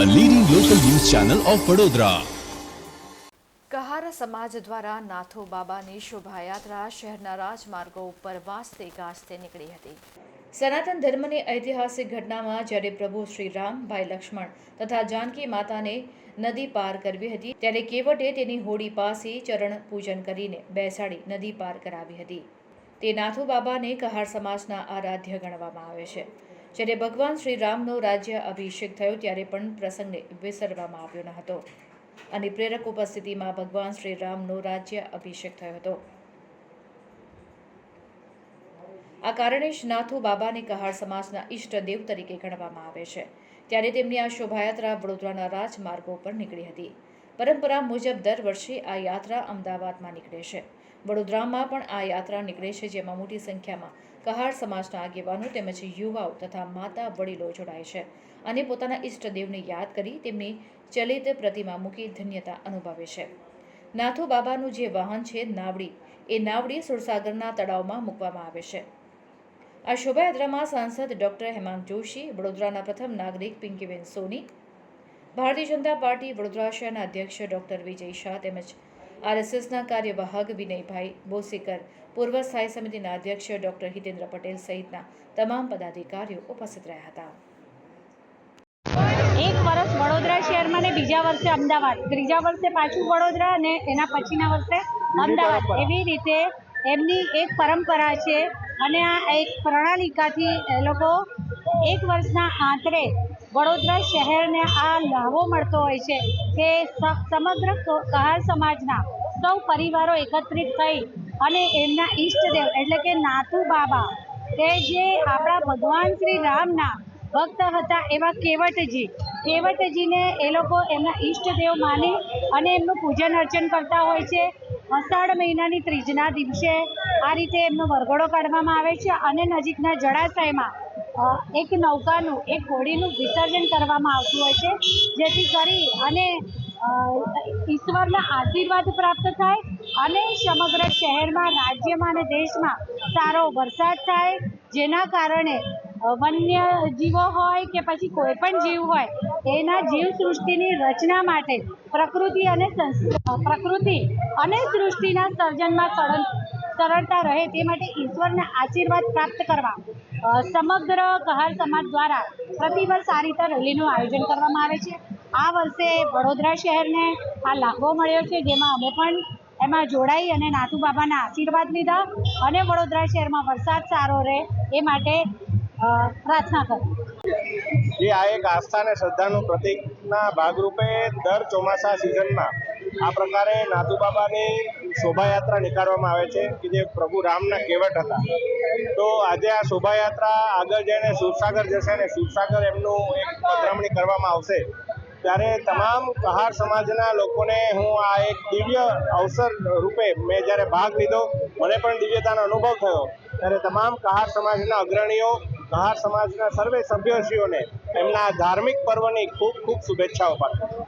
Channel of Vadodara Kahar સમાજ દ્વારા નાથો બાબાની શોભાયાત્રા શહેરના રાજમાર્ગો ઉપર વાસ્તે ગાજતે નીકળી હતી. સનાતન ધર્મની ઐતિહાસિક ઘટનામાં જ્યારે પ્રભુ શ્રી રામ લક્ષ્મણ તથા જાનકી માતાને નદી પાર કરવી હતી, ત્યારે કેવટે તેની હોડી પાસે ચરણ પૂજન કરીને બેસાડી નદી પાર કરાવી હતી. તે નાથુ બાબાને કહાર સમાજના આરાધ્ય ગણવામાં આવે છે. જ્યારે ભગવાન શ્રી રામનો રાજ્ય અભિષેક થયો ત્યારે પણ પ્રસંગને વિસરવામાં આવ્યો ન હતો. અને પ્રેરક ઉપસ્થિતિમાં ભગવાન શ્રી રામનો રાજ્ય અભિષેક થયો હતો. આ કારણે જ નાથુ બાબાને કહાર સમાજના ઈષ્ટ દેવ તરીકે ગણવામાં આવે છે. ત્યારે તેમની આ શોભાયાત્રા વડોદરાના રાજમાર્ગો પર નીકળી હતી. પરંપરા મુજબ દર વર્ષે આ યાત્રા અમદાવાદમાં નીકળે છે. વડોદરામાં પણ આ યાત્રા નીકળે છે, જેમાં મોટી સંખ્યામાં કહાર સમાજના આગેવાનો તેમજ યુવાઓ તથા માતા વડીલો જોડાય છે. અને પોતાના ઈષ્ટદેવને યાદ કરી તેમની ચલિત પ્રતિમા મૂકી ધન્યતા અનુભવે છે. નાથુ બાબાનું જે વાહન છે, નાવડી, એ નાવડી સુરસાગરના તળાવમાં મૂકવામાં આવે છે. આ શોભાયાત્રામાં સાંસદ ડોક્ટર હેમાંગ જોશી, વડોદરાના પ્રથમ નાગરિક પિંકીબેન સોની, ભારતીય જનતા પાર્ટી વડોદરા શહેરના અધ્યક્ષ ડોક્ટર વિજય શાહ તેમજ આરએસએસના કાર્યવાહક વિનયભાઈ બોસીકર પૂર્વ સ્થાયી સમિતિના અધ્યક્ષ ડોક્ટર હિતેન્દ્ર પટેલ સહિતના તમામ પદાધિકારીઓ ઉપસ્થિત રહ્યા હતા. એક વર્ષ વડોદરા શહેરમાં ને બીજા વર્ષે અમદાવાદ. ત્રીજા વર્ષે પાછું વડોદરા અને એના પછીના વર્ષે અમદાવાદ. એવી રીતે એમની એક પરંપરા છે અને આ એક પ્રણાલિકાથી એ લોકો એક વર્ષના આંતરે વડોદરા શહેરને આ લાભો મળતો હોય છે કે સમગ્ર કહાર સમાજના સૌ પરિવારો એકત્રિત થઈ અને એમના ઈષ્ટદેવ એટલે કે નાથુ બાબા કે જે આપણા ભગવાન શ્રી રામના ભક્ત હતા એવા કેવટજી. કેવટજીને એ લોકો એમના ઈષ્ટદેવ માની અને એમનું પૂજન અર્ચન કરતા હોય છે. અષાઢ મહિનાની ત્રીજના દિવસે આ રીતે એમનો વરઘોડો કાઢવામાં આવે છે અને નજીકના જળાશયમાં એક નૌકાનું, એક હોડીનું વિસર્જન કરવામાં આવતું હોય છે. જેથી કરી અને ઈશ્વરના આશીર્વાદ પ્રાપ્ત થાય અને સમગ્ર શહેરમાં, રાજ્યમાં અને દેશમાં સારો વરસાદ થાય. જેના કારણે વન્ય જીવો હોય કે પછી કોઈ પણ જીવ હોય એના જીવ સૃષ્ટિની રચના માટે પ્રકૃતિ અને પ્રકૃતિ અને સૃષ્ટિના સર્જનમાં સરળ સરળતા રહે તે માટે ઈશ્વરના આશીર્વાદ પ્રાપ્ત કરવા સમગ્ર કહાર સમાજ દ્વારા પ્રતિવર્ષ આ રીતે રેલીનું આયોજન કરવામાં આવે છે. આ વર્ષે વડોદરા શહેરને આ લાભો મળ્યો છે, જેમાં અમે પણ એમાં જોડાઈ અને નાથુ બાબાના આશીર્વાદ લીધા અને વડોદરા શહેરમાં વરસાદ સારો રહે એ માટે પ્રાર્થના કરી. જે આ એક આસ્થા અને શ્રદ્ધાનું પ્રતિકના ભાગરૂપે દર ચોમાસા સિઝનમાં આ પ્રકારે નાથુ બાબાની શોભાયાત્રા નીકાળવામાં આવે છે, કે જે પ્રભુ રામના કેવટ હતા. તો આજે આ શોભાયાત્રા આગળ જઈને શિવસાગર જશે અને શિવસાગર એમનું એક પધરામણી કરવામાં આવશે. ત્યારે તમામ કહાર સમાજના લોકોને હું આ એક દિવ્ય અવસર રૂપે મેં જ્યારે ભાગ લીધો, મને પણ દિવ્યતાનો અનુભવ થયો. ત્યારે તમામ કહાર સમાજના અગ્રણીઓ કહાર સમાજના સર્વે સભ્યશ્રીઓને એમના ધાર્મિક પર્વની ખૂબ ખૂબ શુભેચ્છાઓ પાઠવું